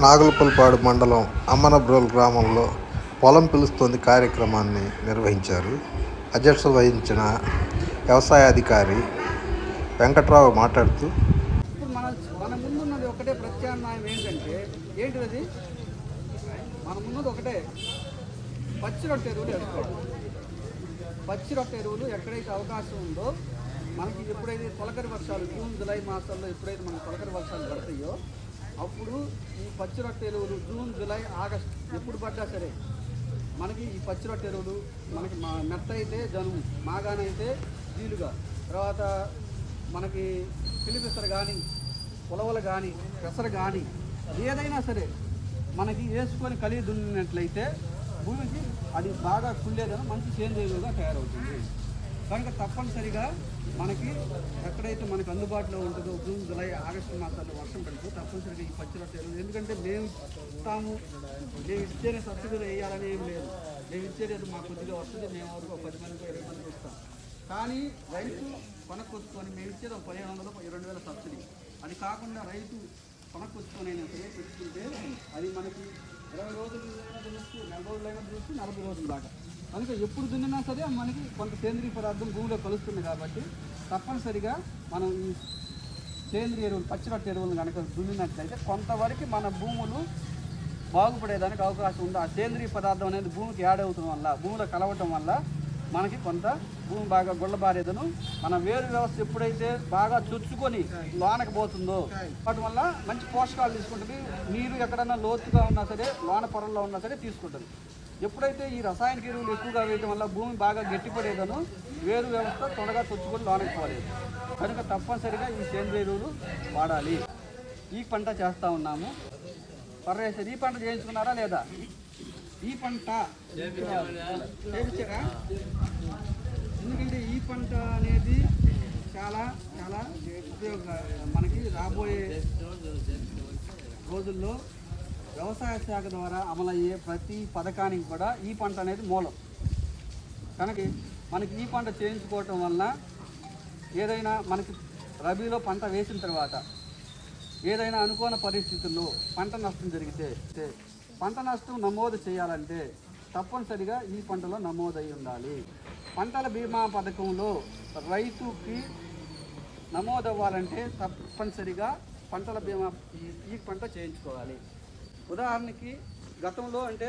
నాగులపల్పాడు మండలం అమ్మనబ్రోల్ గ్రామంలో పొలం పిలుస్తోంది కార్యక్రమాన్ని నిర్వహించారు. అధ్యక్షత వహించిన వ్యవసాయ అధికారి వెంకట్రావు మాట్లాడుతూ మన మన ముందున్నది ఒకటే ప్రత్యామ్నాయం ఏంటంటే ఏంటిది అది మన ముందుది ఒకటే. పచ్చి రొట్టె ఎరువులు వేసుకోవాలి. పచ్చి రొట్టె ఎరువులు ఎక్కడైతే అవకాశం ఉందో మనకి ఎప్పుడైతే తొలకరి వర్షాలు జూన్ జూలై మాసాల్లో ఎప్పుడైతే మనకు తొలకరి వర్షాలు పడతాయో అప్పుడు ఈ పచ్చి రొట్టె ఎరువులు జూన్ జూలై ఆగస్ట్ ఎప్పుడు పడ్డా సరే మనకి ఈ పచ్చి రొట్టె ఎరువులు మనకి మా మెత్త అయితే జనుము మాగానైతే జీలుగా. తర్వాత మనకి పిలిపిసర కానీ ఉలవలు కానీ పెసర కానీ ఏదైనా సరే మనకి వేసుకొని కలిగి దున్నినట్లయితే భూమికి అది బాగా కుళ్ళేదని మంచి సేంద్రియులుగా తయారవుతుంది. కనుక తప్పనిసరిగా మనకి ఎక్కడైతే మనకు అందుబాటులో ఉంటుందో జూన్ జూలై ఆగస్టు మాసాల్లో వర్షం పడితే తప్పనిసరిగా ఈ పచ్చి రొట్టెలు ఎందుకంటే మేము ఇస్తాము మేము ఇచ్చేనే సబ్సిడీలు వేయాలని ఏం లేదు. మేము ఇచ్చేది మాకు కొద్దిగా వస్తుంది మేము వరకు పది మందికి ఇరవై మందికి ఇస్తాం. కానీ రైతు కొనకొచ్చుకొని మేము ఇచ్చేది ఒక పదిహేను వందలు రెండు వేల సబ్సిడీ. అది కాకుండా రైతు కొనకొచ్చుకొని అయినా సరే పెట్టుకుంటే అది మనకి ఇరవై రోజులు నెల రోజులైనా దున్నుస్తూ నలభై రోజుల దాకా. కనుక ఎప్పుడు దున్నినా సరే మనకి కొంత సేంద్రీయ పదార్థం భూమిలో కలుస్తుంది కాబట్టి తప్పనిసరిగా మనం ఈ సేంద్రియ ఎరువులు పచ్చిరొట్ట ఎరువులను కనుక దున్నినట్లయితే కొంతవరకు మన భూములు బాగుపడేదానికి అవకాశం ఉంది. ఆ సేంద్రియ పదార్థం అనేది భూమికి యాడ్ అవుతుంది వల్ల భూమిలో కలవటం వల్ల మనకి కొంత భూమి బాగా గుళ్ళబారేదను మన వేరు వ్యవస్థ ఎప్పుడైతే బాగా చుచ్చుకొని లోనకి పోతుందో వాటి వల్ల మంచి పోషకాలు తీసుకుంటుంది. నీరు ఎక్కడన్నా లోతుగా ఉన్నా సరే లోన పొరల్లో ఉన్నా సరే తీసుకుంటుంది. ఎప్పుడైతే ఈ రసాయనిక ఎరువులు ఎక్కువగా వేయడం వల్ల భూమి బాగా గట్టిపడేదను వేరు వ్యవస్థ త్వరగా చుచ్చుకొని లోనకపోలేదు కనుక తప్పనిసరిగా ఈ సేంద్రియ ఎరువులు వాడాలి. ఈ పంట చేస్తూ ఉన్నాము. పర్వేశ్వర్ ఈ పంట చేయించుకున్నారా లేదా? ఈ పంట చేయించారా? ఎందుకంటే ఈ పంట అనేది చాలా చాలా ఉపయోగ మనకి రాబోయే రోజుల్లో వ్యవసాయ శాఖ ద్వారా అమలయ్యే ప్రతి పథకానికి కూడా ఈ పంట అనేది మూలం. కనుక మనకి ఈ పంట చేయించుకోవటం వలన ఏదైనా మనకి రబీలో పంట వేసిన తర్వాత ఏదైనా అనుకోని పరిస్థితుల్లో పంట నష్టం జరిగితే పంట నష్టం నమోదు చేయాలంటే తప్పనిసరిగా ఈ పంటలో నమోదై ఉండాలి. పంటల బీమా పథకంలో రైతుకి నమోదవ్వాలంటే తప్పనిసరిగా పంటల బీమా ఈ పంట చేయించుకోవాలి. ఉదాహరణకి గతంలో అంటే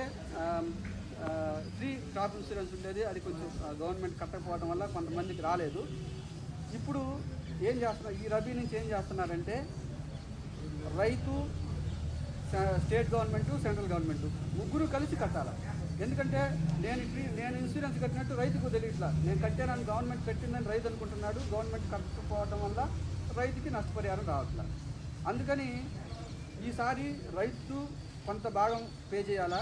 ఫ్రీ క్రాప్ ఇన్సూరెన్స్ ఉండేది అది కొంచెం గవర్నమెంట్ కట్టకపోవడం వల్ల కొంతమందికి రాలేదు. ఇప్పుడు ఏం చేస్తున్నారు? ఈ రబీ నుంచి ఏం చేస్తున్నారంటే రైతు స్టేట్ గవర్నమెంట్ సెంట్రల్ గవర్నమెంట్ ముగ్గురు కలిసి కట్టాలి. ఎందుకంటే నేను నేను ఇన్సూరెన్స్ కట్టినట్టు రైతుకు తెలియట్లా. నేను కట్టానని గవర్నమెంట్ కట్టిందని రైతు అనుకుంటున్నాడు గవర్నమెంట్ కట్టకపోవడం వల్ల రైతుకి నష్టపరిహారం రావట్లేదు అందుకని ఈసారి రైతు కొంత భాగం పే చేయాలా?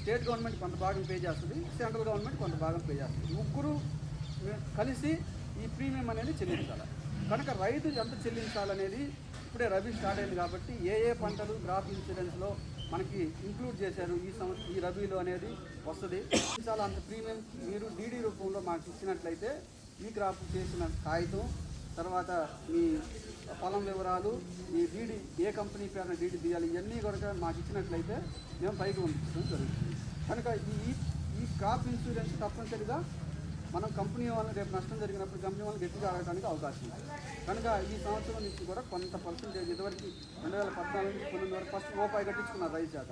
స్టేట్ గవర్నమెంట్ కొంత భాగం పే చేస్తుంది సెంట్రల్ గవర్నమెంట్ కొంత భాగం పే చేస్తుంది. ముగ్గురు కలిసి ఈ ప్రీమియం అనేది చెల్లించాలి. కనుక రైతు ఎంత చెల్లించాలనేది ఇప్పుడే రబీ స్టార్ట్ అయింది కాబట్టి ఏ ఏ పంటలు క్రాప్ ఇన్సూరెన్స్లో మనకి ఇంక్లూడ్ చేశారు ఈ సంవత్సరం ఈ రబీలో అనేది వస్తుంది. చాలా అంత ప్రీమియం మీరు డీడీ రూపంలో మాకు ఇచ్చినట్లయితే ఈ క్రాప్ చేసిన కాగితం తర్వాత మీ పొలం వివరాలు ఈ డీడీ ఏ కంపెనీ పేరున డీడీ తీయాలి ఇవన్నీ కూడా మాకు ఇచ్చినట్లయితే మేము పైకి పంపించడం జరుగుతుంది. కనుక ఈ ఈ క్రాప్ ఇన్సూరెన్స్ తప్పనిసరిగా మనం కంపెనీ వాళ్ళని రేపు నష్టం జరిగినప్పుడు కంపెనీ వాళ్ళని గట్టిగా ఆడటానికి అవకాశం ఉంది. కనుక ఈ సంవత్సరం నుంచి కూడా కొంత పర్సంటేజ్ ఇదివరకు రెండు వేల పద్నాలుగు నుంచి పంతొమ్మిది వరకు ఫస్ట్ రూపాయి కట్టించుకున్నారు రైతు చేత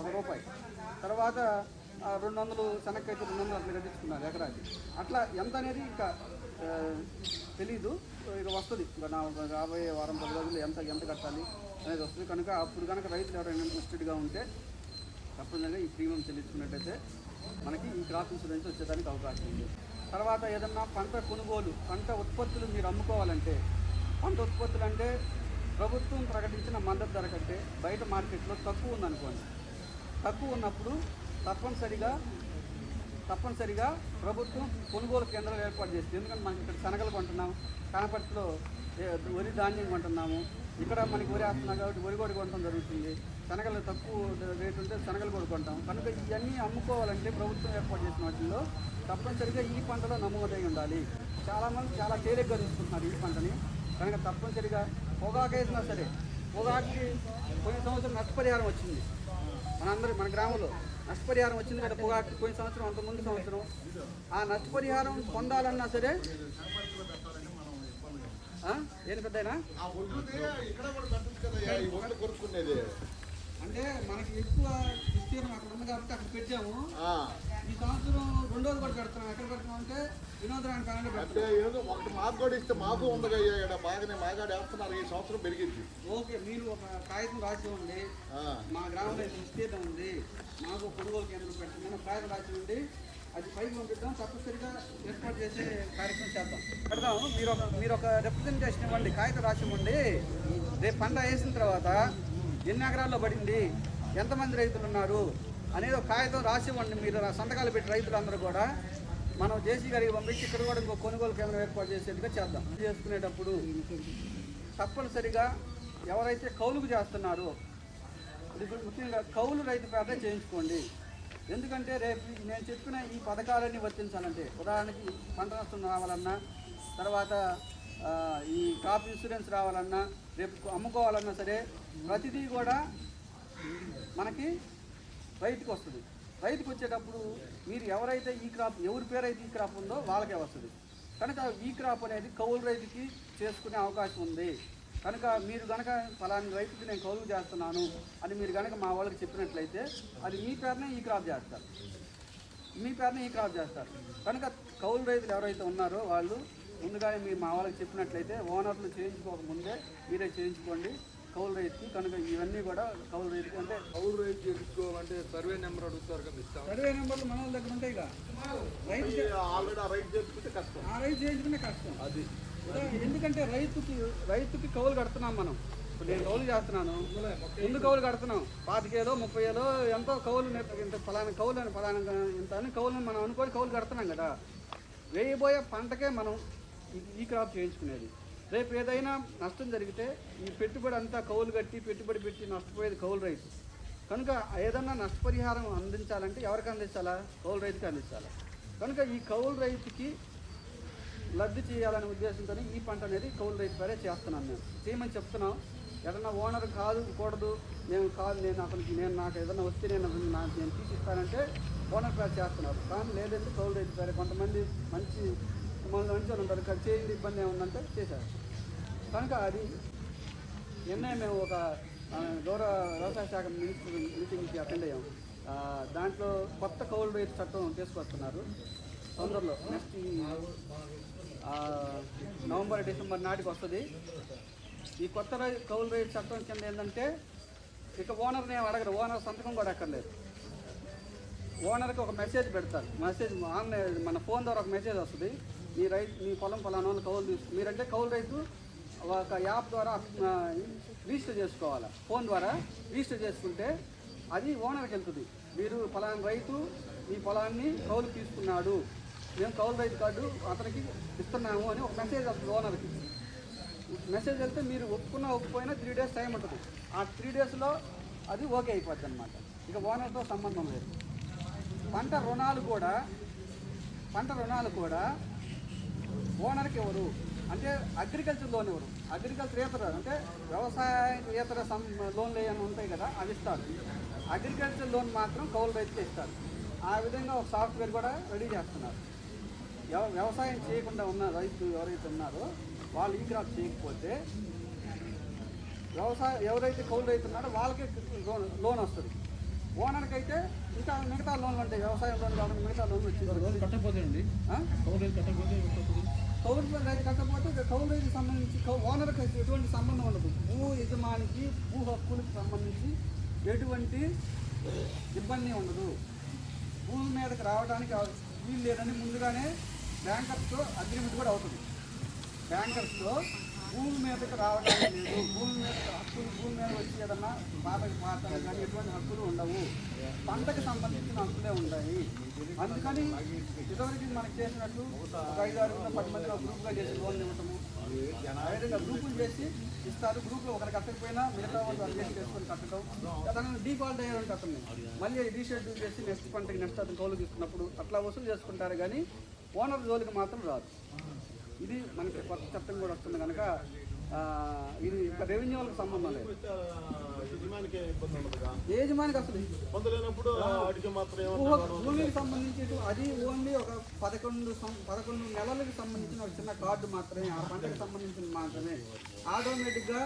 ఒక రూపాయి. తర్వాత రెండు వందలు శనక్కైతే రెండు వందలు అట్లా కట్టించుకున్నారు ఎకరాకి. అట్లా ఎంత అనేది ఇంకా తెలీదు. ఇక వస్తుంది. ఇంకా నా రాబోయే వారం పది రోజులు ఎంత ఎంత కట్టాలి అనేది వస్తుంది. కనుక అప్పుడు కనుక రైతులు ఎవరైనా ఇంట్రెస్టెడ్గా ఉంటే తప్పనిసరిగా ఈ ప్రీమియం చెల్లించుకున్నట్టయితే మనకి ఈ క్రాప్ ఇన్సూరెన్స్ వచ్చేదానికి అవకాశం ఉంది. తర్వాత ఏదన్నా పంట కొనుగోలు పంట ఉత్పత్తులు మీరు అమ్ముకోవాలంటే పంట ఉత్పత్తులు అంటే ప్రభుత్వం ప్రకటించిన మద్దతు ధర కంటే బయట మార్కెట్లో తక్కువ ఉందనుకోండి. తక్కువ ఉన్నప్పుడు తప్పనిసరిగా తప్పనిసరిగా ప్రభుత్వం కొనుగోలు కేంద్రాలు ఏర్పాటు చేస్తుంది. ఎందుకంటే మనకి ఇక్కడ శనగలు కొంటున్నాం కనపర్తిలో వరి ధాన్యం కొంటున్నాము. ఇక్కడ మనకి వరి వేస్తున్నాం కాబట్టి వరి కూడా కొనడం జరుగుతుంది. శనగలు తక్కువ రేటు ఉంటే శనగలు కూడా కొంటాం. కనుక ఇవన్నీ అమ్ముకోవాలంటే ప్రభుత్వం ఏర్పాటు చేసిన వాటిల్లో తప్పనిసరిగా ఈ పంటలో నమోదై ఉండాలి. చాలామంది చాలా తేలిగ్గా తీసుకుంటున్నారు ఈ పంటని. కనుక తప్పనిసరిగా పొగాకు సరే పొగాకి పోయిన సంవత్సరం నష్టపరిహారం వచ్చింది. మనందరి మన గ్రామంలో. నష్టపరిహారం వచ్చింది కదా పొగాకి పోయిన సంవత్సరం అంత ముందు సంవత్సరం. ఆ నష్టపరిహారం పొందాలన్నా సరే పెద్దయినా? ఒడ్డు కొనుక్కునేది. అంటే మనకి ఎక్కువ విస్తీర్ణం అక్కడ ఉంది కాబట్టి అక్కడ పెట్టాము. ఈ సంవత్సరం రెండోది కూడా పెడుతున్నాం. ఎక్కడ పెడుతున్నాం అంటే వినోదరాయణ ప్యానెల్ అంటే ఏదో ఒకటి మాకు కూడా ఇస్తే మాకు ఉందిగా ఇక్కడ బాగానే మాగాడు వేస్తున్నారు. ఈ సంవత్సరం పెరిగింది. ఓకే మీరు ఒక కాగితం రాసి ఉంది మా గ్రామంలో విస్తీర్ణం ఉంది మాకు కొనుగోలు కేంద్రం ఒక కాగితం రాసి ఉంది అది పైకి పంపిద్దాం. తప్పనిసరిగా ఏర్పాటు చేసే కార్యక్రమం చేద్దాం. పెడదాం. మీరు ఒక మీరు ఒక రిప్రజెంటేషన్ ఇవ్వండి. కాగితం రాసి ఇవ్వండి రేపు పంట వేసిన తర్వాత ఎన్ని ఎకరాల్లో పడింది? ఎంతమంది రైతులు ఉన్నారు అనేది ఒక కాగితం రాసి ఇవ్వండి. మీరు సంతకాలు పెట్టి రైతులందరూ కూడా మనం జేసీ గారికి పంపించి ఇక్కడ కూడా ఇంకో కొనుగోలు కేంద్రం ఏర్పాటు చేసేందుకు చేద్దాం. చేసుకునేటప్పుడు తప్పనిసరిగా ఎవరైతే కౌలుకు చేస్తున్నారో ఇప్పుడు ముఖ్యంగా కౌలు రైతు పేద చేయించుకోండి. ఎందుకంటే రేపు నేను చెప్పిన ఈ పథకాలన్నీ వర్తించాలంటే ఉదాహరణకి పంట నష్టం రావాలన్నా తర్వాత ఈ క్రాప్ ఇన్సూరెన్స్ రావాలన్నా రేపు అమ్ముకోవాలన్నా సరే ప్రతిదీ కూడా మనకి రైతుకి వస్తుంది. రైతుకి వచ్చేటప్పుడు మీరు ఎవరైతే ఈ క్రాప్ ఎవరి పేరైతే ఈ క్రాప్ ఉందో వాళ్ళకే వస్తుంది. కనుక ఈ క్రాప్ అనేది కౌలు రైతుకి చేసుకునే అవకాశం ఉంది. కనుక మీరు కనుక ఫలాని రైతుకి నేను కౌలు చేస్తున్నాను అని మీరు కనుక మా వాళ్ళకి చెప్పినట్లయితే అది మీ పేరునే ఈ క్రాప్ చేస్తారు. మీ పేరునే ఈ క్రాప్ చేస్తారు. కనుక కౌలు రైతులు ఎవరైతే ఉన్నారో వాళ్ళు ముందుగానే మీరు మా వాళ్ళకి చెప్పినట్లయితే ఓనర్లు చేయించుకోకముందే మీరే చేయించుకోండి. కౌలు రైతుకి కనుక ఇవన్నీ కూడా కౌలు రైతుకి అంటే కౌలు రైతు చేయించుకోవాలంటే సర్వే నెంబర్ అడుగుతారు కదా ఇస్తాం సర్వే నెంబర్లు మన దగ్గర ఉంటాయి రైతు ఆల్రెడీ ఆ రైతు చేసుకుంటే కష్టం. ఆ రైతు చేయించుకునే కష్టం. అది. ఎందుకంటే రైతుకి రైతుకి కౌలు కడుతున్నాం మనం. ఇప్పుడు నేను కౌలు చేస్తున్నాను. ముందు కౌలు కడుతున్నాం. పాతికేదో ముప్పై ఏదో ఎంతో కౌలు ఇంత ఫలానా కౌలు అని ఫలానా ఇంత అని కౌలు మనం అనుకొని కౌలు కడుతున్నాం కదా. వేయబోయే పంటకే మనం ఈ క్రాప్ చేయించుకునేది. రేపు ఏదైనా నష్టం జరిగితే ఈ పెట్టుబడి అంతా కౌలు కట్టి పెట్టుబడి పెట్టి నష్టపోయేది కౌలు రైతు. కనుక ఏదన్నా నష్టపరిహారం అందించాలంటే ఎవరికి అందించాలా? కౌలు రైతుకి అందించాలా? కనుక ఈ కౌలు రైతుకి లబ్ధి చేయాలనే ఉద్దేశంతో ఈ పంట అనేది కౌలు రైతు పేరే చేస్తున్నాను నేను. చేయమని చెప్తున్నాం. ఏదన్నా ఓనర్ కాదు కూడదు నేను కాదు నేను అతనికి నేను నాకు ఏదైనా వస్తే నేను నేను తీసిస్తానంటే ఓనర్ పేరు చేస్తున్నారు. కానీ లేదంటే కౌలు రైతు పేరే కొంతమంది మంచి మన మంచి వాళ్ళు ఉంటారు. చేయండి ఇబ్బంది ఏముందంటే చేశారు. కనుక అది నిన్నే మేము ఒక ఆ, గౌరవ వ్యవసాయ శాఖ మినిస్టర్ మీటింగ్కి అటెండ్ అయ్యాం. దాంట్లో కొత్త కౌలు రైతు చట్టం తీసుకొస్తున్నారు. తొందరలో నెక్స్ట్ నవంబర్ డిసెంబర్ నాటికి వస్తుంది. ఈ కొత్త రై కౌలు రైతు చట్టం కింద ఏంటంటే ఇక ఓనర్ని ఏం అడగరు ఓనర్ సంతకం కూడా ఎక్కర్లేదు ఓనర్కి ఒక మెసేజ్ పెడతారు. మెసేజ్ ఆన్లైన్ మన ఫోన్ ద్వారా ఒక మెసేజ్ వస్తుంది. మీ రైతు మీ పొలం పలానా వాళ్ళు కౌలు తీసుకు మీరంటే కౌలు రైతు ఒక యాప్ ద్వారా రిజిస్టర్ చేసుకోవాలి? ఫోన్ ద్వారా రిజిస్టర్ చేసుకుంటే అది ఓనర్కి వెళ్తుంది. మీరు ఫలానా రైతు మీ పొలాన్ని కౌలు తీసుకున్నాడు. మేము కౌలు రైతు కార్డు అతనికి ఇస్తున్నాము అని ఒక మెసేజ్ వస్తుంది ఓనర్కి. మెసేజ్ వెళ్తే మీరు ఒప్పుకున్నా ఒప్పుపోయినా త్రీ డేస్ టైం ఉంటుంది. ఆ త్రీ డేస్లో అది ఓకే అయిపోద్ది అనమాట ఇక ఓనర్తో సంబంధం లేదు. పంట రుణాలు కూడా పంట రుణాలు కూడా ఓనర్కి ఎవరు? అంటే అగ్రికల్చర్ లోన్ ఎవరు? అగ్రికల్చర్ అంటే వ్యవసాయేతర సం లోన్లు ఏమైనా ఉంటాయి కదా అవి ఇస్తారు. అగ్రికల్చర్ లోన్ మాత్రం కౌలు రైతుకి ఇస్తారు. ఆ విధంగా ఒక సాఫ్ట్వేర్ కూడా రెడీ చేస్తున్నారు. వ్యవసాయం చేయకుండా ఉన్న రైతు ఎవరైతే ఉన్నారో వాళ్ళు ఈ క్రాప్ చేయకపోతే వ్యవసాయం ఎవరైతే కౌలు రైతు ఉన్నారో వాళ్ళకే లోన్ లోన్ వస్తుంది. ఓనర్కి అయితే ఇంకా మిగతా లోన్లు ఉంటాయి వ్యవసాయం లోన్ కాకుండా మిగతా లోన్లు వచ్చి కట్టకపోతే అండి ఆ? కౌలు రైతు కట్టకపోతే కౌలు రైతు సంబంధించి ఓనర్కి అయితే ఎటువంటి సంబంధం ఉండదు. భూ యజమానికి భూ హక్కులకు సంబంధించి ఎటువంటి ఇబ్బంది ఉండదు. భూమి మీదకి రావడానికి వీలు లేదని ముందుగానే బ్యాంకర్స్తో అగ్రిమెంట్ కూడా అవుతుంది. బ్యాంకర్స్తో భూమి మీదకి రావడానికి లేదు. భూమి మీద హక్కులు భూమి మీద వచ్చి ఏదన్నా బాధకు పాతలు కానీ ఎటువంటి హక్కులు ఉండవు. పంటకు సంబంధించిన హక్కులే ఉంటాయి. అందుకని ఇదివరకు మనకి చేసినట్టు ఒక ఐదు ఆరు పది మంది గ్రూప్గా చేసి లోన్ ఇవ్వటము. గ్రూపులు చేసి ఇస్తారు. గ్రూప్లో ఒకరు కట్టకపోయినా మిగతా వాళ్ళు అడ్జస్ట్ చేసుకొని కట్టడం ఏదైనా డిఫాల్ట్ అయ్యేవాళ్ళు మళ్ళీ రీషెడ్యూల్ చేసి నెక్స్ట్ పంటకి నెక్స్ట్ అతను కౌలు తీసుకున్నప్పుడు అట్లా వసూలు చేసుకుంటారు. కానీ ఓనర్ జోలికి మాత్రం రాదు. ఇది మనకి కొత్త చట్టం కూడా వస్తుంది కనుక ఇది రెవెన్యూ వాళ్ళకి సంబంధం లేదు. యజమానికి అసలు భూమికి సంబంధించి అది ఓన్లీ ఒక పదకొండు పదకొండు నెలలకు సంబంధించిన ఒక చిన్న కార్డు మాత్రమే ఆ పంటకు సంబంధించిన మాత్రమే. ఆటోమేటిక్గా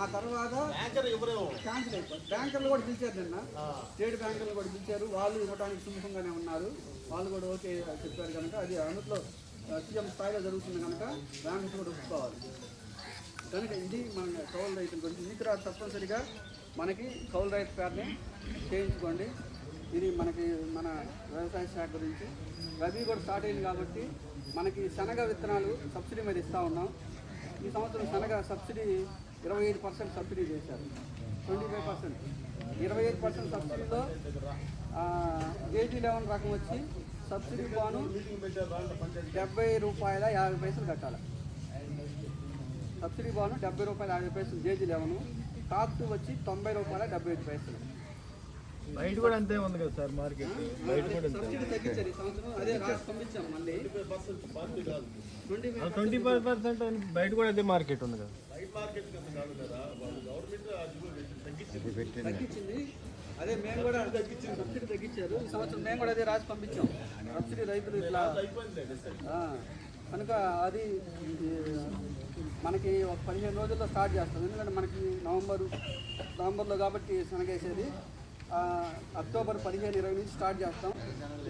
ఆ తర్వాత క్యాన్సిల్ అయిపోయింది బ్యాంకర్లు కూడా పిలిచారు నిన్న. స్టేట్ బ్యాంకర్లు కూడా పిలిచారు. వాళ్ళు ఇవ్వడానికి సుముఖంగానే ఉన్నారు. వాళ్ళు కూడా ఓకే చెప్పారు కనుక అది అందులో సీఎం స్థాయిలో జరుగుతుంది కనుక బ్యాంక్స్ కూడా ఒప్పుకోవాలి. కనుక ఇది మన కౌలు రైతుల గురించి. మీకు తర్వాత తప్పనిసరిగా. మనకి కౌలు రైతు కార్డుని చేయించుకోండి. ఇది మనకి మన వ్యవసాయ శాఖ గురించి. రబీ కూడా స్టార్ట్ అయింది కాబట్టి మనకి శనగ విత్తనాలు సబ్సిడీ మీద ఇస్తూ ఉన్నాం. ఈ సంవత్సరం శనగ సబ్సిడీ ఇరవై ఐదు పర్సెంట్ సబ్సిడీ చేశారు. Twenty five percent. ఇరవై ఐదు పర్సెంట్ సబ్సిడీలో కేజీ లెవెన్ రకం వచ్చి సబ్సిడీ బాను డెబ్బై రూపాయల యాభై పైసలు కట్టాలి. సబ్సిడీ బాను డెబ్బై రూపాయల యాభై పైసలు జేజీ లెవెన్. కాక్టు వచ్చి తొంభై రూపాయల డెబ్బై ఐదు పైసలు. బయట కూడా అంతే ఉంది కదా సార్ మార్కెట్? బయట కూడా ట్వంటీ ఫైవ్ పర్సెంట్ బయట కూడా అదే మార్కెట్ ఉంది కదా. రైట్ మార్కెట్ కింద కాదు కదా. వాళ్ళు గవర్నమెంట్ తగ్గించింది. తగ్గించింది. అదే మేము కూడా తగ్గించింది సబ్సిడీ తగ్గించారు. ఈ సంవత్సరం మేము కూడా అదే రాసి పంపించాం. సబ్సిడీ రైతులు ఇట్లా ఆ, కనుక అది మనకి ఒక పదిహేను రోజుల్లో స్టార్ట్ చేస్తాం ఎందుకంటే మనకి నవంబరు నవంబర్లో కాబట్టి శనగేసేది. అక్టోబర్ పదిహేను ఇరవై నుంచి స్టార్ట్ చేస్తాం.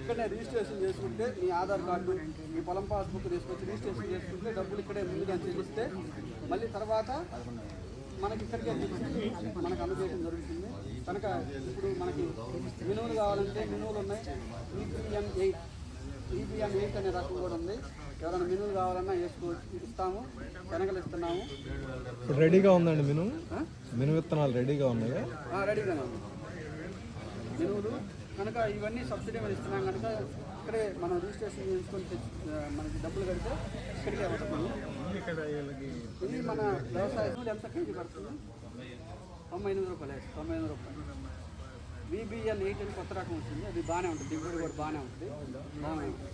ఇక్కడనే రిజిస్ట్రేషన్ చేసుకుంటే మీ ఆధార్ కార్డు మీ పొలం పాస్బుక్ తీసుకొచ్చి రిజిస్ట్రేషన్ చేసుకుంటే డబ్బులు ఇక్కడే ముందుగా చెల్లిస్తే మళ్ళీ తర్వాత మనకి ఇక్కడికే మనకు అందజేయడం జరుగుతుంది. కనుక ఇప్పుడు మనకి మినువులు కావాలంటే మినువులు ఉన్నాయి. ఈపీఎం ఎయిట్ ఈపీఎం ఎయిట్ అనే రకం కూడా ఉంది. ఎవరైనా మినువులు కావాలన్నా వేసుకో ఇస్తాము శనగలు ఇస్తున్నాము. ఇప్పుడు రెడీగా ఉందండి మిను? ఆ? మిను విత్తనాలు రెడీగా ఉన్నాయా? రెడీగానే ఉంది. మినువులు కనుక ఇవన్నీ సబ్సిడీ మీద ఇస్తున్నాం కనుక ఇక్కడే మనం రిజిస్ట్రేషన్ చేసుకొని మనకి డబ్బులు కడితే ఇక్కడికే ఇది మన వ్యవసాయ ఎంత కేజీ పడుతుంది? తొంభై ఎనిమిది రూపాయలు తొంభై ఎనిమిది రూపాయలు. బీబీఎల్ ఎయిట్ అని కొత్త రకం వచ్చింది. అది బాగానే ఉంటుంది. దిగుబడి కూడా బాగానే ఉంటుంది బాగానే ఉంటుంది.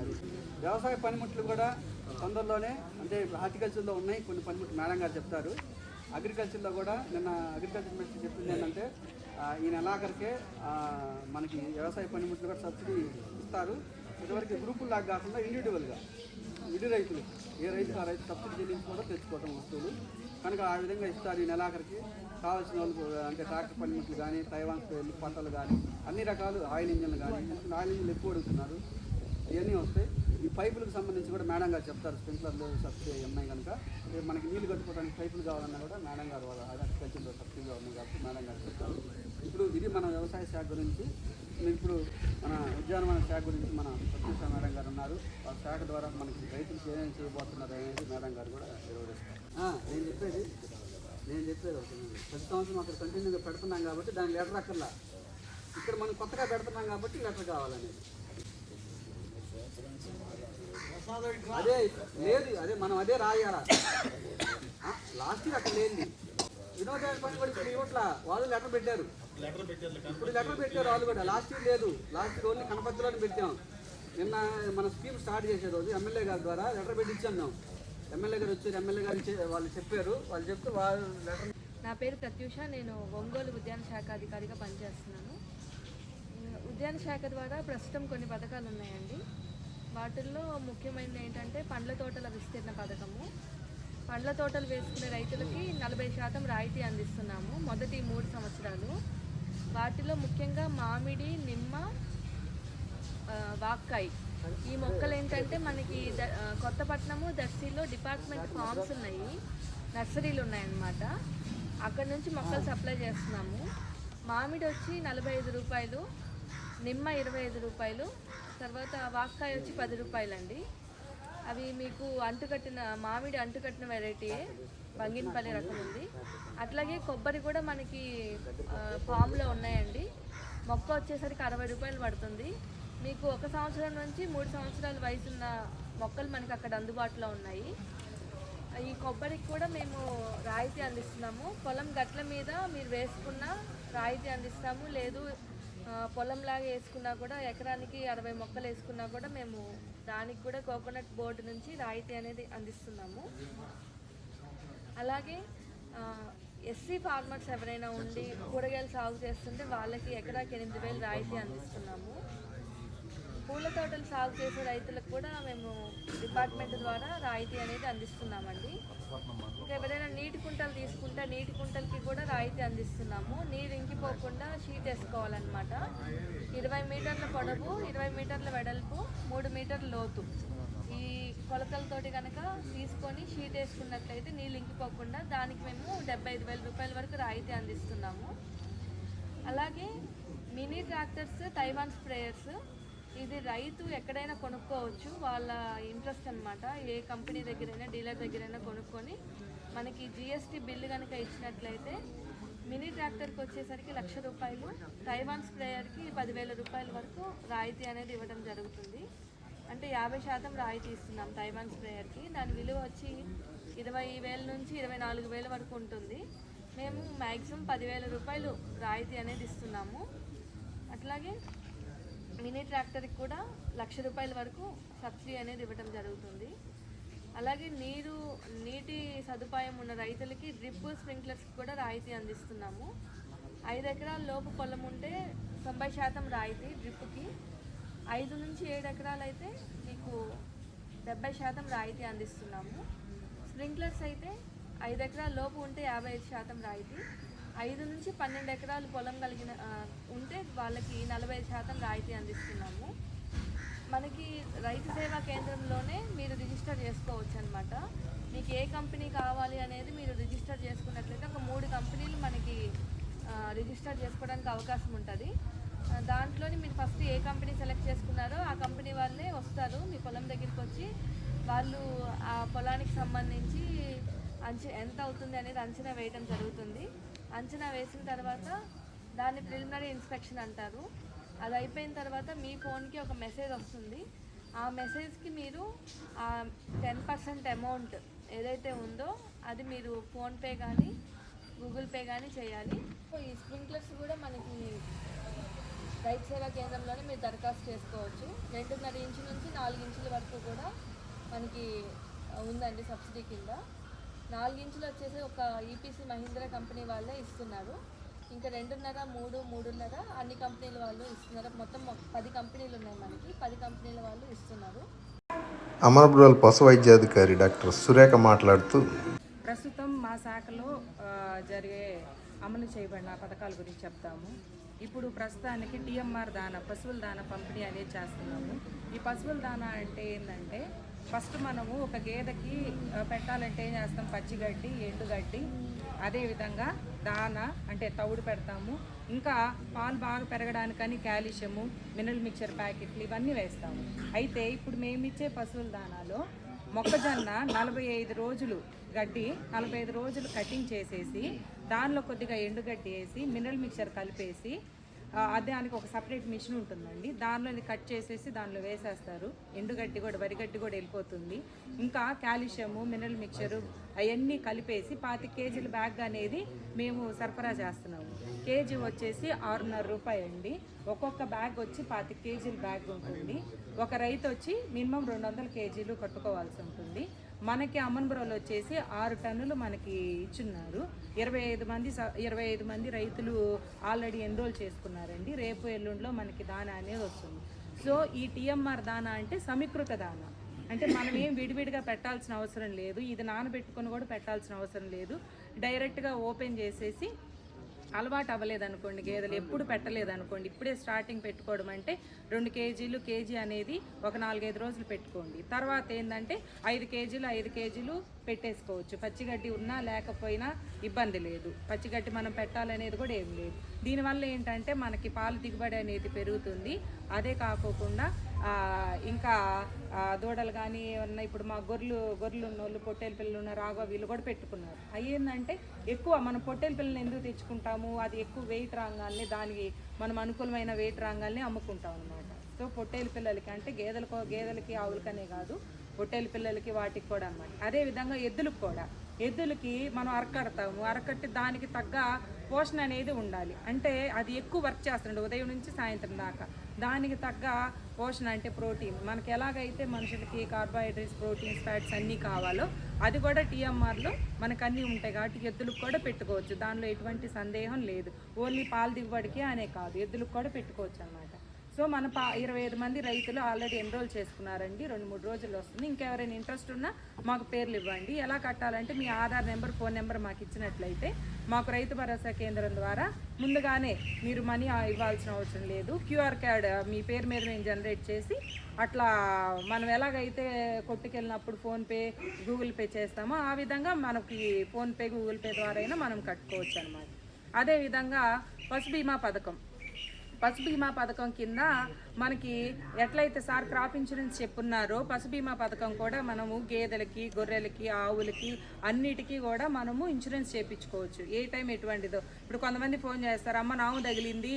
అది. వ్యవసాయ పనిముట్లు కూడా తొందరలోనే అంటే హార్టికల్చర్లో ఉన్నాయి కొన్ని పనిముట్లు మేడం గారు చెప్తారు. అగ్రికల్చర్లో కూడా నిన్న అగ్రికల్చర్ మినిస్టర్ చెప్పింది ఏంటంటే ఈ నెలాఖరికే మనకి వ్యవసాయ పనిముట్లు కూడా సబ్సిడీ ఇస్తారు. ఇదివరకు గ్రూపులు లాగా కాకుండా ఇండివిజువల్గా విడి రైతులు. ఏ రైతు ఆ రైతు సబ్సిడీ చెల్లించి కూడా తెచ్చుకోవడం వస్తువులు. కనుక ఆ విధంగా ఇస్తారు ఈ నెలాఖరికి. కావాల్సిన వాళ్ళకు అంటే ట్రాక్టర్ పనిముట్లు కానీ తైవాన్ స్ప్రేలు పంటలు కానీ అన్ని రకాలు ఆయిల్ ఇంజన్లు కానీ ఆయిల్ ఇంజన్లు ఎక్కువ అడుగుతున్నారు. ఇవన్నీ వస్తాయి. ఈ పైపులకు సంబంధించి కూడా మేడం గారు చెప్తారు. స్ప్రింక్లర్లు సబ్సిడీ ఉన్నాయి కనుక. మనకి నీళ్ళు కట్టుకోవడానికి పైపులు కావాలన్నా కూడా మేడం గారు వాళ్ళ అగ్రికల్చర్లో సబ్సిడీగా ఉన్నాయి కాబట్టి మేడం గారు చెప్తారు. ఇప్పుడు ఇది మన వ్యవసాయ శాఖ గురించి ఇప్పుడు మన ఉద్యానవన శాఖ గురించి మన సత్యశ మేడం గారు ఉన్నారు. ఆ శాఖ ద్వారా మనకి రైతులకు ఏమేమి చేయబోతున్నారు అనేది మేడం గారు కూడా నిర్వహిస్తారు నేను చెప్పేది నేను చెప్పేది ఒకటి. ప్రతి సంవత్సరం అక్కడ కంటిన్యూగా పెడుతున్నాం కాబట్టి దాని లెటర్ అక్కర్లా. ఇక్కడ మనం కొత్తగా పెడుతున్నాం కాబట్టి లెటర్ కావాలనేది. అదే లేదు అదే మనం అదే రాయాలా? లాస్ట్ ఇయర్ అక్కడ లేనిది. వినోద పని కూడా ఇవ్వట్లా? వాళ్ళు లెటర్ పెట్టారు. ఇప్పుడు లెటర్ పెట్టారు వాళ్ళు కూడా. లాస్ట్ ఇయర్ లేదు. లాస్ట్ ఇయర్ ఓన్లీ కనపత్రాలు పెట్టాం. నిన్న మన స్కీమ్ స్టార్ట్ చేసే రోజు ఎమ్మెల్యే గారి ద్వారా లెటర్ పెట్టించాం మేము. ఎమ్మెల్యే గారు వచ్చారు. ఎమ్మెల్యే గారు వాళ్ళు చెప్పారు. వాళ్ళు చెప్తే వాళ్ళు లెటర్ నా పేరు ప్రత్యూష. నేను ఒంగోలు ఉద్యాన శాఖ అధికారిగా పనిచేస్తున్నాను. ఉద్యాన శాఖ ద్వారా ప్రస్తుతం కొన్ని పథకాలు ఉన్నాయండి. వాటిల్లో ముఖ్యమైనది ఏంటంటే పండ్ల తోటల విస్తీర్ణ పథకము. పండ్ల తోటలు వేసుకునే రైతులకి నలభై శాతం రాయితీ అందిస్తున్నాము మొదటి మూడు సంవత్సరాలు. వాటిలో ముఖ్యంగా మామిడి నిమ్మ వాక్కాయ్. ఈ మొక్కలు ఏంటంటే మనకి ద- కొత్తపట్నము దర్శిలో డిపార్ట్మెంట్ ఫార్మ్స్ ఉన్నాయి. నర్సరీలు ఉన్నాయన్నమాట. అక్కడ నుంచి మొక్కలు సప్లై చేస్తున్నాము. మామిడి వచ్చి నలభై ఐదు రూపాయలు నిమ్మ ఇరవై ఐదు రూపాయలు తర్వాత వాక్కాయ వచ్చి పది రూపాయలండి. అవి మీకు అంటుకట్టిన మామిడి అంటుకట్టిన వెరైటీయే బంగినపల్లి రకం ఉంది. అట్లాగే కొబ్బరి కూడా మనకి ఫామ్లో ఉన్నాయండి. మొక్క వచ్చేసరికి అరవై రూపాయలు పడుతుంది. మీకు ఒక సంవత్సరం నుంచి మూడు సంవత్సరాల వయసు ఉన్న మొక్కలు మనకి అక్కడ అందుబాటులో ఉన్నాయి. ఈ కొబ్బరికి కూడా మేము రాయితీ అందిస్తున్నాము. పొలం గట్ల మీద మీరు వేసుకున్న రాయితీ అందిస్తాము. లేదు పొలంలాగా వేసుకున్నా కూడా ఎకరానికి అరవై మొక్కలు వేసుకున్నా కూడా మేము దానికి కూడా కోకోనట్ బోర్డు నుంచి రాయితీ అనేది అందిస్తున్నాము. అలాగే ఎస్సీ ఫార్మర్స్ ఎవరైనా ఉండి కూరగాయలు సాగు చేస్తుంటే వాళ్ళకి ఎకరాకి ఎనిమిది వేలు రాయితీ అందిస్తున్నాము. పూల తోటలు సాగు చేసే రైతులకు కూడా మేము డిపార్ట్మెంట్ ద్వారా రాయితీ అనేది అందిస్తున్నామండి. ఇంకా ఎవరైనా నీటి కుంటలు తీసుకుంటే నీటి కుంటలకి కూడా రాయితీ అందిస్తున్నాము. నీరు ఇంకిపోకుండా షీట్ వేసుకోవాలన్నమాట. ఇరవై మీటర్ల పొడవు ఇరవై మీటర్ల వెడల్పు మూడు మీటర్ల లోతు. ఈ కొలతలతోటి కనుక తీసుకొని షీట్ వేసుకున్నట్లయితే నీళ్ళు ఇంకిపోకుండా దానికి మేము డెబ్బై ఐదు వేల రూపాయల వరకు రాయితీ అందిస్తున్నాము. అలాగే మినీ ట్రాక్టర్స్ తైవాన్ స్ప్రేయర్స్ ఇది రైతు ఎక్కడైనా కొనుక్కోవచ్చు వాళ్ళ ఇంట్రెస్ట్ అనమాట ఏ కంపెనీ దగ్గరైనా డీలర్ దగ్గరైనా కొనుక్కొని మనకి జిఎస్టీ బిల్లు కనుక ఇచ్చినట్లయితే మినీ ట్రాక్టర్కి వచ్చేసరికి లక్ష రూపాయలు తైవాన్ స్ప్రేయర్కి పదివేల రూపాయల వరకు రాయితీ అనేది ఇవ్వడం జరుగుతుంది. అంటే యాభై శాతం రాయితీ ఇస్తున్నాం తైవాన్ స్ప్రేయర్కి. దాని విలువ వచ్చి ఇరవై వేల నుంచి ఇరవై నాలుగు వేల వరకు ఉంటుంది. మేము మ్యాక్సిమం పదివేల రూపాయలు రాయితీ అనేది ఇస్తున్నాము. అట్లాగే మినీ ట్రాక్టర్కి కూడా లక్ష రూపాయల వరకు సబ్సిడీ అనేది ఇవ్వడం జరుగుతుంది. అలాగే నీరు నీటి సదుపాయం ఉన్న రైతులకి డ్రిప్ స్ప్రింక్లర్స్ కూడా రాయితీ అందిస్తున్నాము. ఐదు ఎకరాల లోపు పొలం ఉంటే తొంభై శాతం రాయితీ డ్రిప్కి. ఐదు నుంచి ఏడు ఎకరాలు అయితే మీకు డెబ్బై శాతం రాయితీ అందిస్తున్నాము. స్ప్రింక్లర్స్ అయితే ఐదు ఎకరాల లోపు ఉంటే యాభై ఐదు శాతం రాయితీ. ఐదు నుంచి పన్నెండు ఎకరాలు పొలం కలిగిన ఉంటే వాళ్ళకి నలభై శాతం రాయితీ అందిస్తున్నాము. మనకి రైతు సేవా కేంద్రంలోనే మీరు రిజిస్టర్ చేసుకోవచ్చు అనమాట మీకు ఏ కంపెనీ కావాలి అనేది మీరు రిజిస్టర్ చేసుకున్నట్లయితే ఒక మూడు కంపెనీలు మనకి రిజిస్టర్ చేసుకోవడానికి అవకాశం ఉంటుంది. దాంట్లోని మీరు ఫస్ట్ ఏ కంపెనీ సెలెక్ట్ చేసుకున్నారో ఆ కంపెనీ వాళ్ళే వస్తారు మీ పొలం దగ్గరికి వచ్చి. వాళ్ళు ఆ పొలానికి సంబంధించి అంచ ఎంత అవుతుంది అనేది అంచనా వేయడం జరుగుతుంది. అంచనా వేసిన తర్వాత దాన్ని ప్రిలిమినరీ ఇన్స్పెక్షన్ అంటారు. అది అయిపోయిన తర్వాత మీ ఫోన్కి ఒక మెసేజ్ వస్తుంది. ఆ మెసేజ్కి మీరు ఆ టెన్ పర్సెంట్ అమౌంట్ ఏదైతే ఉందో అది మీరు ఫోన్పే కానీ గూగుల్ పే కానీ చేయాలి. ఈ స్ప్రింక్లర్స్ కూడా మనకి రైతు సేవా కేంద్రంలోనే మీరు దరఖాస్తు చేసుకోవచ్చు. రెండున్నర ఇంచు నుంచి నాలుగు ఇంచుల వరకు కూడా మనకి ఉందండి సబ్సిడీ కింద. నాలుగు ఇంచులు వచ్చేసి ఒక ఈపీసీ మహీంద్రా కంపెనీ వాళ్ళే ఇస్తున్నారు. ఇంకా రెండున్నర మూడు మూడున్నర అన్ని కంపెనీల వాళ్ళు ఇస్తున్నారు. మొత్తం పది కంపెనీలు ఉన్నాయి మనకి. పది కంపెనీల వాళ్ళు ఇస్తున్నారు. అమరబ్రోల్ పశు వైద్యాధికారి డాక్టర్ సురేఖ మాట్లాడుతూ ప్రస్తుతం మా శాఖలో జరిగే అమలు చేయబడిన పథకాల గురించి చెప్తాము. ఇప్పుడు ప్రస్తుతానికి టీఎంఆర్ దానా పశువుల దానా పంపిణీ అనేది చేస్తున్నాము. ఈ పశువుల దానా అంటే ఏంటంటే ఫస్ట్ మనము ఒక గేదెకి పెట్టాలంటే ఏం చేస్తాం? పచ్చిగడ్డి ఎండుగడ్డి అదేవిధంగా దానా అంటే తవుడు పెడతాము. ఇంకా పాలు బాగా పెరగడానికని కాల్షియము మినరల్ మిక్చర్ ప్యాకెట్లు ఇవన్నీ వేస్తాము. అయితే ఇప్పుడు మేమిచ్చే పశువుల దానాలో మొక్కజొన్న నలభై ఐదు రోజులు గడ్డి నలభై ఐదు రోజులు కటింగ్ చేసేసి దానిలో కొద్దిగా ఎండుగడ్డి వేసి మినరల్ మిక్చర్ కలిపేసి దానికి ఒక సపరేట్ మిషన్ ఉంటుందండి. దానిలో కట్ చేసేసి దానిలో వేసేస్తారు. ఎండుగడ్డి కూడా వరిగడ్డి కూడా వెళ్ళిపోతుంది. ఇంకా కాల్షియము మినరల్ మిక్చరు అవన్నీ కలిపేసి పాతి కేజీల బ్యాగ్ అనేది మేము సరఫరా చేస్తున్నాము. కేజీ వచ్చేసి ఆరున్నర రూపాయి అండి. ఒక్కొక్క బ్యాగ్ వచ్చి పాతి కేజీల బ్యాగ్ ఉంటుంది. ఒక రైతు వచ్చి మినిమం రెండు వందల కేజీలు కట్టుకోవాల్సి ఉంటుంది. మనకి అమన్పురంలో వచ్చేసి ఆరు టన్నులు మనకి ఇచ్చున్నారు. ఇరవై ఐదు మంది స- ఇరవై ఐదు మంది రైతులు ఆల్రెడీ ఎన్రోల్ చేసుకున్నారండి. రేపు ఎల్లుండిలో మనకి దానా అనేది వస్తుంది. సో ఈ టీఎంఆర్ దానా అంటే సమీకృత దానా. అంటే మనం ఏం విడివిడిగా పెట్టాల్సిన అవసరం లేదు. ఇది నానబెట్టుకొని కూడా పెట్టాల్సిన అవసరం లేదు. డైరెక్ట్గా ఓపెన్ చేసేసి అలవాటు అవ్వలేదు అనుకోండి గేదెలు ఎప్పుడు పెట్టలేదనుకోండి ఇప్పుడే స్టార్టింగ్ పెట్టుకోవడం అంటే రెండు కేజీలు కేజీ అనేది ఒక నాలుగైదు రోజులు పెట్టుకోండి. తర్వాత ఏంటంటే ఐదు కేజీలు ఐదు కేజీలు పెట్టేసుకోవచ్చు. పచ్చిగడ్డి ఉన్నా లేకపోయినా ఇబ్బంది లేదు. పచ్చిగడ్డి మనం పెట్టాలనేది కూడా ఏం లేదు. దీనివల్ల ఏంటంటే మనకి పాలు దిగుబడి అనేది పెరుగుతుంది. అదే కాకోకుండా ఇంకా దూడలు కానీ ఏమన్నా ఇప్పుడు మా గొర్రెలు గొర్రెలు ఉన్నోళ్ళు పొట్టేలు పిల్లలు ఉన్న రాగో వీళ్ళు కూడా పెట్టుకున్నారు. అయ్యేందంటే ఎక్కువ మనం పొట్టేలు పిల్లల్ని ఎందుకు తెచ్చుకుంటాము? అది ఎక్కువ వెయిట్ రాగాల్ని దానికి మనం అనుకూలమైన వెయిట్ రాగాల్ని అమ్ముకుంటాం అనమాట సో పొట్టేలు పిల్లలకి అంటే గేదెలకు గేదెలకి ఆవులకనే కాదు పొట్టేలు పిల్లలకి వాటికి కూడా అనమాట అదే విధంగా ఎద్దులకు కూడా. ఎద్దులకి మనం అరకడతాము అరకట్టి దానికి తగ్గ పోషణ అనేది ఉండాలి. అంటే అది ఎక్కువ వర్క్ చేస్తుండే ఉదయం నుంచి సాయంత్రం దాకా. దానికి తగ్గ పోషణ అంటే ప్రోటీన్. మనకి ఎలాగైతే మనుషులకి కార్బోహైడ్రేట్స్ ప్రోటీన్స్ ఫ్యాట్స్ అన్నీ కావాలో అది కూడా టీఎంఆర్లో మనకు అన్నీ ఉంటాయి కాబట్టి ఎద్దులకు కూడా పెట్టుకోవచ్చు. దానిలో ఎటువంటి సందేహం లేదు. ఓన్లీ పాలు దిగుబడికి అనే కాదు. ఎద్దులకు కూడా పెట్టుకోవచ్చు అన్నమాట. సో మన పా ఇరవై ఐదు మంది రైతులు ఆల్రెడీ ఎన్రోల్ చేసుకున్నారండి. రెండు మూడు రోజులు వస్తుంది. ఇంకెవరైనా ఇంట్రెస్ట్ ఉన్నా మాకు పేర్లు ఇవ్వండి. ఎలా కట్టాలంటే మీ ఆధార్ నెంబర్ ఫోన్ నెంబర్ మాకు ఇచ్చినట్లయితే మాకు రైతు భరోసా కేంద్రం ద్వారా ముందుగానే మీరు మనీ ఇవ్వాల్సిన అవసరం లేదు. క్యూఆర్ కార్డ్ మీ పేరు మీద మేము జనరేట్ చేసి అట్లా మనం ఎలాగైతే కొట్టుకెళ్ళినప్పుడు ఫోన్పే గూగుల్ పే చేస్తామో ఆ విధంగా మనకి ఫోన్పే గూగుల్ పే ద్వారా అయినా మనం కట్టుకోవచ్చు అనమాట అదేవిధంగా పసు బీమా పథకం. పశు బీమా పథకం కింద మనకి ఎట్లయితే సార్ క్రాప్ ఇన్సూరెన్స్ చెప్పున్నారో పశు బీమా పథకం కూడా మనము గేదెలకి గొర్రెలకి ఆవులకి అన్నిటికీ కూడా మనము ఇన్సూరెన్స్ చేయించుకోవచ్చు ఏ టైం ఎటువంటిదో. ఇప్పుడు కొంతమంది ఫోన్ చేస్తారు అమ్మ నావు తగిలింది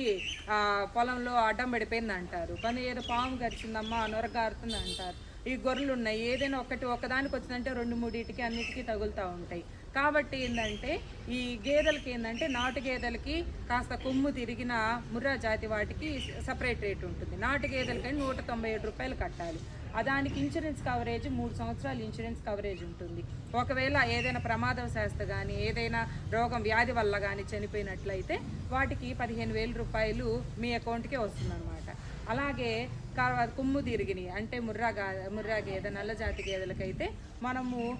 పొలంలో అడ్డం పడిపోయింది అంటారు కొంత ఏదో పాము గరిచిందమ్మా నొరగారుతుంది అంటారు ఈ గొర్రెలు ఉన్నాయి ఏదైనా ఒకటి ఒకదానికి వచ్చిందంటే రెండు మూడింటికి అన్నిటికీ తగులుతూ ఉంటాయి. కాబట్టి ఏంటంటే ఈ గేదెలకి ఏంటంటే నాటు గేదెలకి కాస్త కొమ్ము తిరిగిన ముర్రా జాతి వాటికి సపరేట్ రేట్ ఉంటుంది. నాటు గేదెలకి నూట తొంభై ఏడు రూపాయలు కట్టాలి. దానికి ఇన్సూరెన్స్ కవరేజ్ మూడు సంవత్సరాలు ఇన్సూరెన్స్ కవరేజ్ ఉంటుంది. ఒకవేళ ఏదైనా ప్రమాదవశాస్తు కానీ ఏదైనా రోగం వ్యాధి వల్ల కానీ చనిపోయినట్లయితే వాటికి పదిహేను వేల రూపాయలు మీ అకౌంట్కే వస్తుందన్నమాట. అలాగే కా- కొమ్ము తిరిగిని అంటే ముర్రా గా ముర్రా గేదె నల్ల జాతి గేదెలకైతే మనము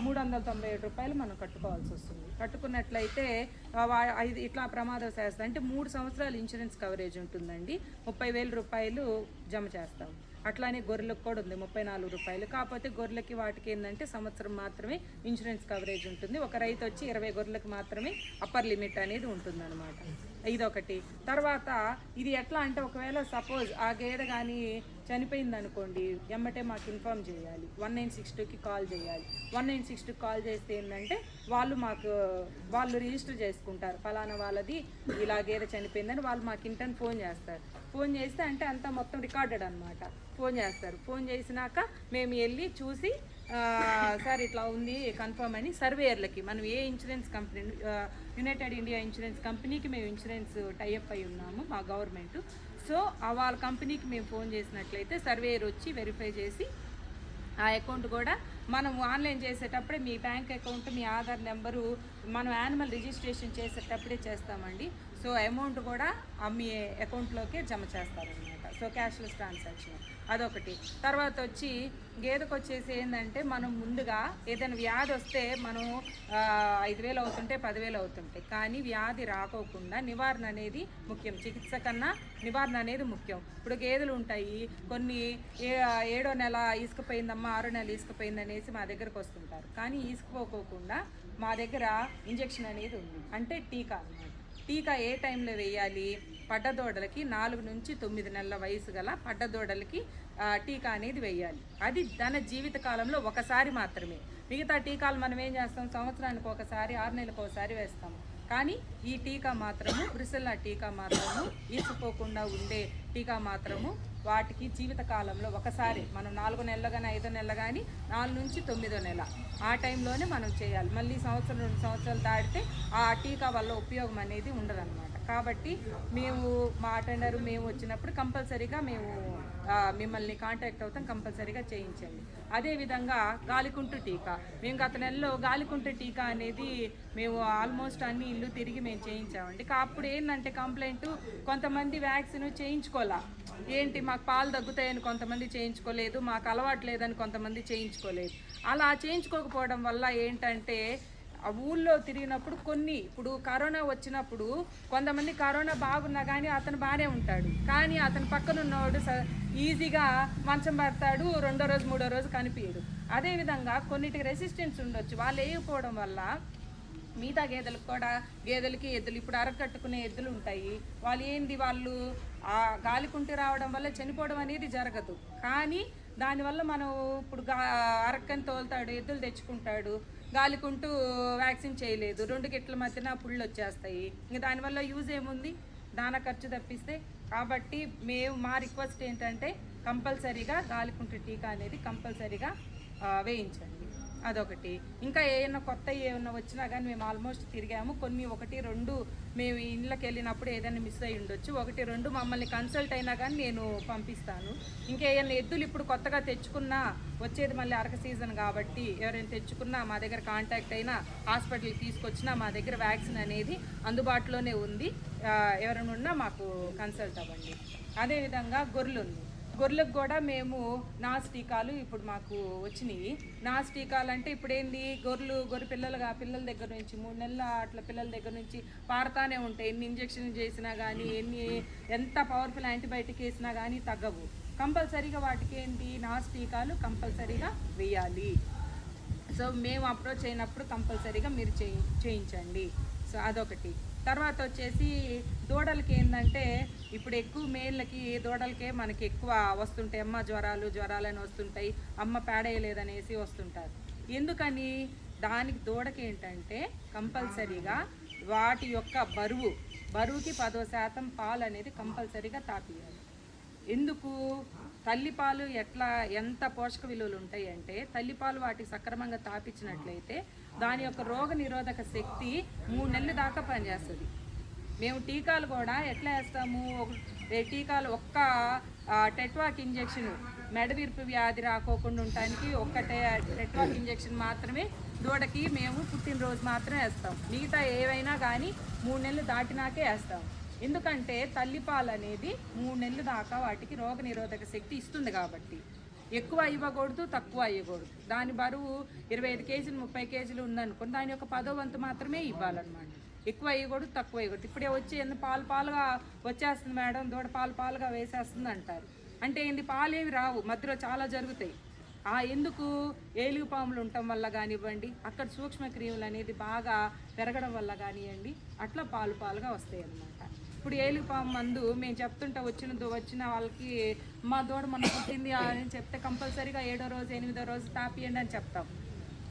మూడు వందల తొంభై ఏడు రూపాయలు మనం కట్టుకోవాల్సి వస్తుంది. కట్టుకున్నట్లయితే వా- ఇది ఇట్లా ప్రమాదం చేస్తా అంటే మూడు సంవత్సరాలు ఇన్సూరెన్స్ కవరేజ్ ఉంటుందండి. ముప్పై వేల రూపాయలు జమ చేస్తాం. అట్లానే గొర్రెలకు కూడా ఉంది ముప్పై నాలుగు రూపాయలు. కాకపోతే గొర్రెలకి వాటికి ఏంటంటే సంవత్సరం మాత్రమే ఇన్సూరెన్స్ కవరేజ్ ఉంటుంది. ఒక రైతు వచ్చి ఇరవై గొర్రెలకు మాత్రమే అప్పర్ లిమిట్ అనేది ఉంటుందన్నమాట. ఇదొకటి. తర్వాత ఇది ఎట్లా అంటే ఒకవేళ సపోజ్ ఆ గేదె కానీ చనిపోయింది అనుకోండి ఎమ్మటే మాకు ఇన్ఫామ్ చేయాలి. వన్ నైన్ సిక్స్ టూకి కాల్ చేయాలి. వన్ నైన్ సిక్స్ టూకి కాల్ చేస్తే ఏంటంటే వాళ్ళు మాకు వాళ్ళు రిజిస్టర్ చేసుకుంటారు. ఫలానా వాళ్ళది ఇలాగేదో చనిపోయిందని వాళ్ళు మాకు ఇంటర్ని ఫోన్ చేస్తారు. ఫోన్ చేస్తే అంటే అంతా మొత్తం రికార్డెడ్ అనమాట ఫోన్ చేస్తారు. ఫోన్ చేసినాక మేము వెళ్ళి చూసి సార్ ఇట్లా ఉంది కన్ఫర్మ్ అని సర్వేయర్లకి మనం ఏ insurance company united India insurance కంపెనీకి మేము ఇన్సూరెన్స్ టైఅప్ అయి ఉన్నాము మా గవర్నమెంట్. సో ఆ వాళ్ళ కంపెనీకి మేము ఫోన్ చేసినట్లయితే సర్వేయర్ వచ్చి వెరిఫై చేసి ఆ అకౌంట్ కూడా మనం ఆన్లైన్ చేసేటప్పుడే మీ బ్యాంక్ అకౌంట్ మీ ఆధార్ నెంబరు మనం యానిమల్ రిజిస్ట్రేషన్ చేసేటప్పుడే చేస్తామండి. సో అమౌంట్ కూడా మీ అకౌంట్లోకే జమ చేస్తారండి. సో క్యాష్లెస్ ట్రాన్సాక్షన్ అదొకటి. తర్వాత వచ్చి గేదెకు వచ్చేసి ఏంటంటే మనం ముందుగా ఏదైనా వ్యాధి వస్తే మనం ఐదు వేలు అవుతుంటే పదివేలు అవుతుంటాయి కానీ వ్యాధి రాకోకుండా నివారణ అనేది ముఖ్యం. చికిత్స కన్నా నివారణ అనేది ముఖ్యం. ఇప్పుడు గేదెలు ఉంటాయి. కొన్ని ఏ ఏడో నెల ఇసుకపోయిందమ్మా ఆరో నెల ఈసుకుపోయింది అనేసి మా దగ్గరకు వస్తుంటారు. కానీ ఇసుకుపోకోకుండా మా దగ్గర ఇంజెక్షన్ అనేది ఉంది. అంటే టీకా అనమాట. టీకా ఏ టైంలో వేయాలి? పడ్డదోడలకి నాలుగు నుంచి తొమ్మిది నెలల వయసు గల పడ్డదోడలకి టీకా అనేది వేయాలి. అది తన జీవిత కాలంలో ఒకసారి మాత్రమే. మిగతా టీకాలు మనం ఏం చేస్తాం? సంవత్సరానికి ఒకసారి ఆరు నెలలకు ఒకసారి వేస్తాము. కానీ ఈ టీకా మాత్రము బ్రిసల్లా టీకా మాత్రము ఈసుకోకుండా ఉండే టీకా మాత్రము వాటికి జీవితకాలంలో ఒకసారి మనం నాలుగో నెలలు కానీ ఐదో నెలలు కానీ నాలుగు నుంచి తొమ్మిదో నెల ఆ టైంలోనే మనం చేయాలి. మళ్ళీ సంవత్సరం రెండు సంవత్సరాలు దాటితే ఆ టీకా వల్ల ఉపయోగం అనేది ఉండదన్నమాట. కాబట్టి మేము మా అటెండర్ మేము వచ్చినప్పుడు కంపల్సరీగా మేము మిమ్మల్ని కాంటాక్ట్ అవుతాం కంపల్సరీగా చేయించండి. అదేవిధంగా గాలికుంటు టీకా. మేము గత నెలలో గాలికుంటు టీకా అనేది మేము ఆల్మోస్ట్ అన్ని ఇల్లు తిరిగి మేము చేయించామండి. కా- అప్పుడు ఏంటంటే కంప్లైంట్ కొంతమంది వ్యాక్సిన్ చేయించుకోవాలా ఏంటి మాకు పాలు తగ్గుతాయని కొంతమంది చేయించుకోలేదు మాకు అలవాటు లేదని కొంతమంది చేయించుకోలేదు. అలా చేయించుకోకపోవడం వల్ల ఏంటంటే ఆ ఊళ్ళో తిరిగినప్పుడు కొన్ని ఇప్పుడు కరోనా వచ్చినప్పుడు కొంతమంది కరోనా బాగున్నా కానీ అతను బాగానే ఉంటాడు. కానీ అతని పక్కన ఉన్నవాడు స- ఈజీగా మంచం పడతాడు రెండో రోజు మూడో రోజు కనిపించడు అదేవిధంగా కొన్నిటికి రెసిస్టెన్స్ ఉండొచ్చు. వాళ్ళు వేయకపోవడం వల్ల మిగతా గేదెలకు కూడా గేదెలకి ఎద్దులు ఇప్పుడు అరకట్టుకునే ఎద్దులు ఉంటాయి. వాళ్ళు ఏంది? వాళ్ళు ఆ గాలికుంటి రావడం వల్ల చనిపోవడం అనేది జరగదు. కానీ దానివల్ల మనం ఇప్పుడు గా అరక్కని తోలుతాడు ఎద్దులు తెచ్చుకుంటాడు. గాలికుంటూ వ్యాక్సిన్ చేయలేదు. రెండు గిట్ల మధ్యన పుళ్ళు వచ్చేస్తాయి ఇంక దానివల్ల యూజ్ ఏముంది? దాన ఖర్చు తప్పిస్తే. కాబట్టి మేము మా రిక్వెస్ట్ ఏంటంటే కంపల్సరీగా గాలికుంటు టీకా అనేది కంపల్సరీగా వేయించండి. అదొకటి. ఇంకా ఏమైనా కొత్త ఏమైనా వచ్చినా కానీ మేము ఆల్మోస్ట్ తిరిగాము. కొన్ని ఒకటి రెండు మేము ఇళ్ళకి వెళ్ళినప్పుడు ఏదైనా మిస్ అయ్యి ఉండొచ్చు. ఒకటి రెండు మమ్మల్ని కన్సల్ట్ అయినా కానీ నేను పంపిస్తాను. ఇంకా ఏమైనా ఎద్దులు ఇప్పుడు కొత్తగా తెచ్చుకున్నా వచ్చేది మళ్ళీ అరక సీజన్ కాబట్టి ఎవరైనా తెచ్చుకున్నా మా దగ్గర కాంటాక్ట్ అయినా హాస్పిటల్కి తీసుకొచ్చినా మా దగ్గర వ్యాక్సిన్ అనేది అందుబాటులోనే ఉంది. ఎవరైనా ఉన్నా మాకు కన్సల్ట్ అవ్వండి. అదేవిధంగా గొర్రెలు ఉంది గొర్రెలకు కూడా మేము నాస్ టీకాలు ఇప్పుడు మాకు వచ్చినాయి. నాస్ టీకాలు అంటే ఇప్పుడు ఏంది గొర్రెలు గొర్రె పిల్లలుగా పిల్లల దగ్గర నుంచి మూడు నెలల అట్లా పిల్లల దగ్గర నుంచి పారుతానే ఉంటాయి. ఎన్ని ఇంజక్షన్ చేసినా కానీ ఎన్ని ఎంత పవర్ఫుల్ యాంటీబయాటిక్ వేసినా కానీ తగ్గవు. కంపల్సరీగా వాటికి ఏంటి నాస్ టీకాలు కంపల్సరీగా వేయాలి. సో మేము అప్రోచ్ అయినప్పుడు కంపల్సరీగా మీరు చేయి చేయించండి. సో అదొకటి. తర్వాత వచ్చేసి దూడలకి ఏంటంటే ఇప్పుడు ఎక్కువ మేళ్ళకి దూడలకే మనకి ఎక్కువ వస్తుంటాయి. అమ్మ జ్వరాలు జ్వరాలని వస్తుంటాయి. అమ్మ పేడేయలేదనేసి వస్తుంటారు. ఎందుకని? దానికి దూడకి ఏంటంటే కంపల్సరీగా వాటి యొక్క బరువు బరువుకి పదో శాతం పాలు అనేది కంపల్సరీగా తాపియాలి ఎందుకు? తల్లిపాలు ఎట్లా ఎంత పోషక విలువలు ఉంటాయి అంటే తల్లిపాలు వాటికి సక్రమంగా తాపించినట్లయితే దాని యొక్క రోగ నిరోధక శక్తి మూడు నెలల దాకా పనిచేస్తుంది. మేము టీకాలు కూడా ఎట్లా వేస్తాము? టీకాలు ఒక్క టెట్వాక్ ఇంజెక్షన్ మెడవిరుపు వ్యాధి రాకోకుండా ఉండటానికి ఒక్క టెట్వాక్ ఇంజెక్షన్ మాత్రమే దూడకి మేము పుట్టినరోజు మాత్రమే వేస్తాం. మిగతా ఏవైనా కానీ మూడు నెలలు దాటినాకే వేస్తాం. ఎందుకంటే తల్లిపాలు అనేది మూడు నెలలు దాకా వాటికి రోగ నిరోధక శక్తి ఇస్తుంది కాబట్టి. ఎక్కువ ఇవ్వకూడదు తక్కువ ఇవ్వకూడదు. దాని బరువు ఇరవై ఐదు కేజీలు ముప్పై కేజీలు ఉందనుకోండి దాని యొక్క పదో వంతు మాత్రమే ఇవ్వాలన్నమాట. ఎక్కువ ఇవ్వకూడదు తక్కువ ఇవ్వకూడదు. ఇప్పుడే వచ్చి ఎంత పాలు పాలుగా వచ్చేస్తుంది మేడం దూడ పాలు పాలుగా వేసేస్తుంది అంటారు. అంటే ఏంది పాలు ఏమి రావు మధ్యలో చాలా జరుగుతాయి. ఆ ఎందుకు? ఏలుగు పాములు ఉండటం వల్ల కానివ్వండి అక్కడ సూక్ష్మ సూక్ష్మక్రిములు అనేది బాగా పెరగడం వల్ల కానివ్వండి అట్లా పాలు పాలుగా వస్తాయి అన్నమాట ఇప్పుడు ఏలుగు పాము మందు మేము చెప్తుంటే వచ్చిన వచ్చిన వాళ్ళకి మా దూడ మన పుట్టింది అని చెప్తే కంపల్సరీగా ఏడో రోజు ఎనిమిదో రోజు తాపియండి అని చెప్తాం.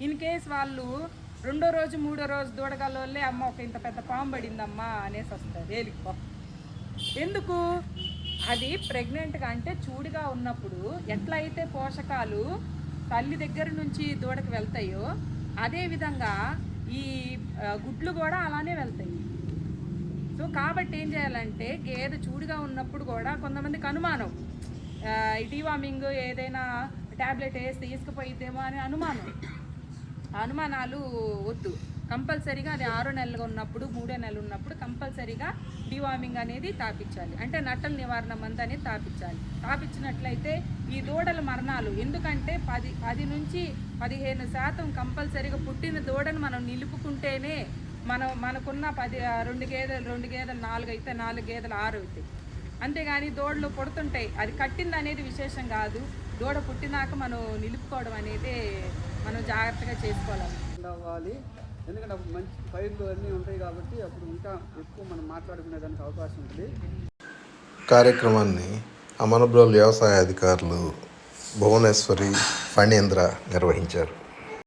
ఇన్ కేస్ వాళ్ళు రెండో రోజు మూడో రోజు దూడగల్లోళ్ళే అమ్మ ఒక ఇంత పెద్ద పాము పడిందమ్మా అనేసి వస్తుంది ఏలికి పాము ఎందుకు? అది ప్రెగ్నెంట్గా అంటే చూడుగా ఉన్నప్పుడు ఎట్లా అయితే పోషకాలు తల్లి దగ్గర నుంచి దూడకి వెళ్తాయో అదేవిధంగా ఈ గుడ్లు కూడా అలానే వెళ్తాయి. సో కాబట్టి ఏం చేయాలంటే గేదె చూడుగా ఉన్నప్పుడు కూడా కొంతమందికి అనుమానం. ఆ, ఈ డీవార్మింగ్ ఏదైనా ట్యాబ్లెట్ వేసి తీసుకుపోయిద్దేమో అని అనుమానం. అనుమానాలు వద్దు. కంపల్సరీగా అది ఆరో నెలలుగా ఉన్నప్పుడు మూడో నెలలు ఉన్నప్పుడు కంపల్సరీగా డివార్మింగ్ అనేది తాపించాలి. అంటే నట్టల నివారణ మందు అనేది తాపించాలి. తాపించినట్లయితే ఈ దూడల మరణాలు ఎందుకంటే పది పది నుంచి పదిహేను శాతం కంపల్సరీగా పుట్టిన దూడను మనం నిలుపుకుంటేనే మనం మనకున్న పది రెండు గేదెలు రెండు గేదెలు నాలుగు అయితే నాలుగు గేదెలు ఆరు అవుతాయి. అంతేగాని దూడలు పుడుతుంటాయి. అది కట్టింది అనేది విశేషం కాదు. దూడ పుట్టినాక మనం నిలుపుకోవడం అనేది మనం జాగ్రత్తగా చేసుకోవాలి. అవ్వాలి ఎందుకంటే అప్పుడు మంచి పైర్లు అన్నీ ఉంటాయి కాబట్టి అప్పుడు ఇంకా ఎక్కువ మనం మాట్లాడుకునేదానికి అవకాశం ఉంటుంది. కార్యక్రమాన్ని అమనబ్రోల్ వ్యవసాయ అధికారులు భువనేశ్వరి ఫణీంద్ర నిర్వహించారు.